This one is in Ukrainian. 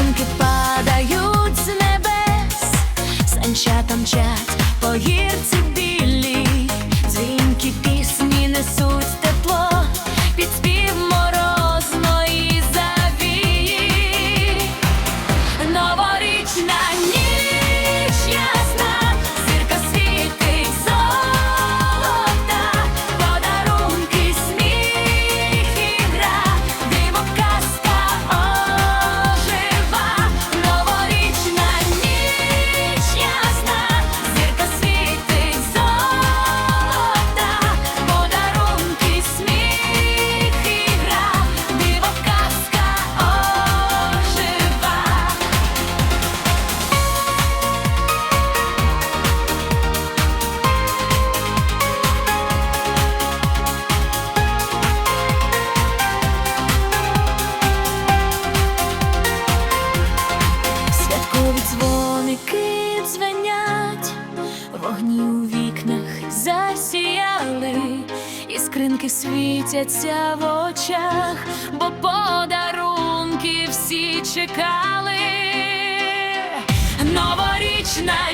Ланцюжинки падають з небес, санчата мчать по гірці білі, дзвінки пісні несуть тепло, під спів морозної завії, новорічна ніч дзвенять, вогні у вікнах засіяли, і скринки світяться в очах, бо подарунки всі чекали. Новорічна